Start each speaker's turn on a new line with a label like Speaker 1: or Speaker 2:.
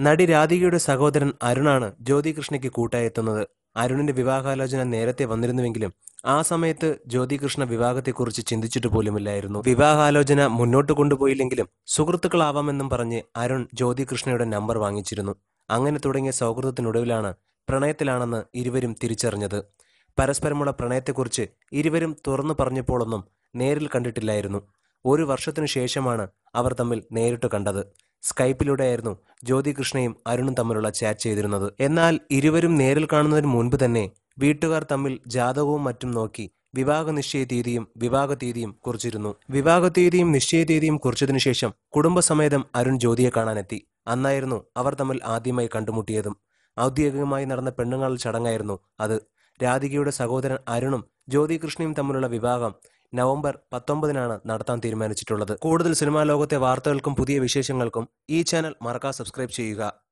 Speaker 1: നടി രാധികയുടെ സഹോദരൻ അരുണാണ് ജ്യോതികൃഷ്ണയ്ക്ക് കൂട്ടായെത്തുന്നത്. അരുണിന്റെ വിവാഹാലോചന നേരത്തെ വന്നിരുന്നുവെങ്കിലും ആ സമയത്ത് ജ്യോതികൃഷ്ണ വിവാഹത്തെക്കുറിച്ച് ചിന്തിച്ചിട്ട് പോലുമില്ലായിരുന്നു. വിവാഹാലോചന മുന്നോട്ട് കൊണ്ടുപോയില്ലെങ്കിലും സുഹൃത്തുക്കളാവാമെന്നും പറഞ്ഞ് അരുൺ ജ്യോതികൃഷ്ണയുടെ നമ്പർ വാങ്ങിച്ചിരുന്നു. അങ്ങനെ തുടങ്ങിയ സൗഹൃദത്തിനൊടുവിലാണ് പ്രണയത്തിലാണെന്ന് ഇരുവരും തിരിച്ചറിഞ്ഞത്. പരസ്പരമുള്ള പ്രണയത്തെക്കുറിച്ച് ഇരുവരും തുറന്നു പറഞ്ഞപ്പോഴൊന്നും നേരിൽ കണ്ടിട്ടില്ലായിരുന്നു. ഒരു വർഷത്തിനു ശേഷമാണ് അവർ തമ്മിൽ നേരിട്ട് കണ്ടത്. സ്കൈപ്പിലൂടെയായിരുന്നു ജ്യോതി കൃഷ്ണയും അരുണും തമ്മിലുള്ള ചാറ്റ് ചെയ്തിരുന്നത്. എന്നാൽ ഇരുവരും നേരിൽ കാണുന്നതിന് മുൻപ് തന്നെ വീട്ടുകാർ തമ്മിൽ ജാതകവും മറ്റും നോക്കി വിവാഹ നിശ്ചയ തീയതിയും വിവാഹ തീയതിയും കുറിച്ചിരുന്നു. വിവാഹ തീയതിയും നിശ്ചയ തീയതിയും കുറിച്ചതിനു ശേഷം കുടുംബസമേതം അരുൺ ജ്യോതിയെ കാണാനെത്തി. അന്നായിരുന്നു അവർ തമ്മിൽ ആദ്യമായി കണ്ടുമുട്ടിയതും. ഔദ്യോഗികമായി നടന്ന പെണ്ണുങ്ങളുടെ ചടങ്ങായിരുന്നു അത്. രാധികയുടെ സഹോദരൻ അരുണും ജ്യോതി കൃഷ്ണയും തമ്മിലുള്ള വിവാഹം നവംബർ പത്തൊമ്പതിനാണ് നടത്താൻ തീരുമാനിച്ചിട്ടുള്ളത്. കൂടുതൽ സിനിമാ ലോകത്തെ വാർത്തകൾക്കും പുതിയ വിശേഷങ്ങൾക്കും ഈ ചാനൽ മറക്കാതെ സബ്സ്ക്രൈബ് ചെയ്യുക.